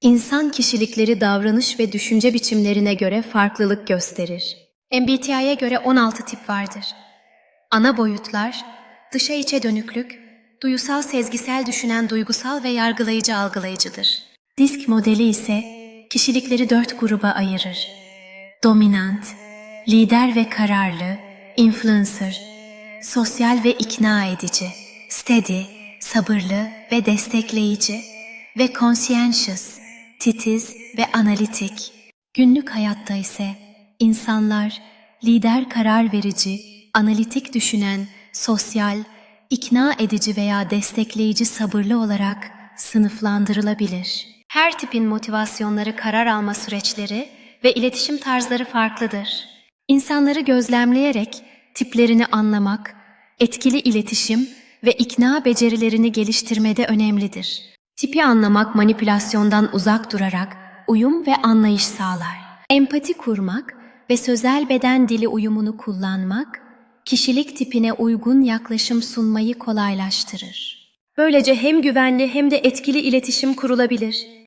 İnsan kişilikleri davranış ve düşünce biçimlerine göre farklılık gösterir. MBTI'ye göre 16 tip vardır. Ana boyutlar, dışa içe dönüklük, duyusal sezgisel düşünen duygusal ve yargılayıcı algılayıcıdır. Disk modeli ise kişilikleri dört gruba ayırır. Dominant, lider ve kararlı, influencer, sosyal ve ikna edici, steady, sabırlı ve destekleyici ve conscientious, titiz ve analitik. Günlük hayatta ise insanlar lider karar verici, analitik düşünen, sosyal, ikna edici veya destekleyici sabırlı olarak sınıflandırılabilir. Her tipin motivasyonları, karar alma süreçleri ve iletişim tarzları farklıdır. İnsanları gözlemleyerek tiplerini anlamak, etkili iletişim ve ikna becerilerini geliştirmede önemlidir. Tipi anlamak manipülasyondan uzak durarak uyum ve anlayış sağlar. Empati kurmak ve sözel beden dili uyumunu kullanmak, kişilik tipine uygun yaklaşım sunmayı kolaylaştırır. Böylece hem güvenli hem de etkili iletişim kurulabilir.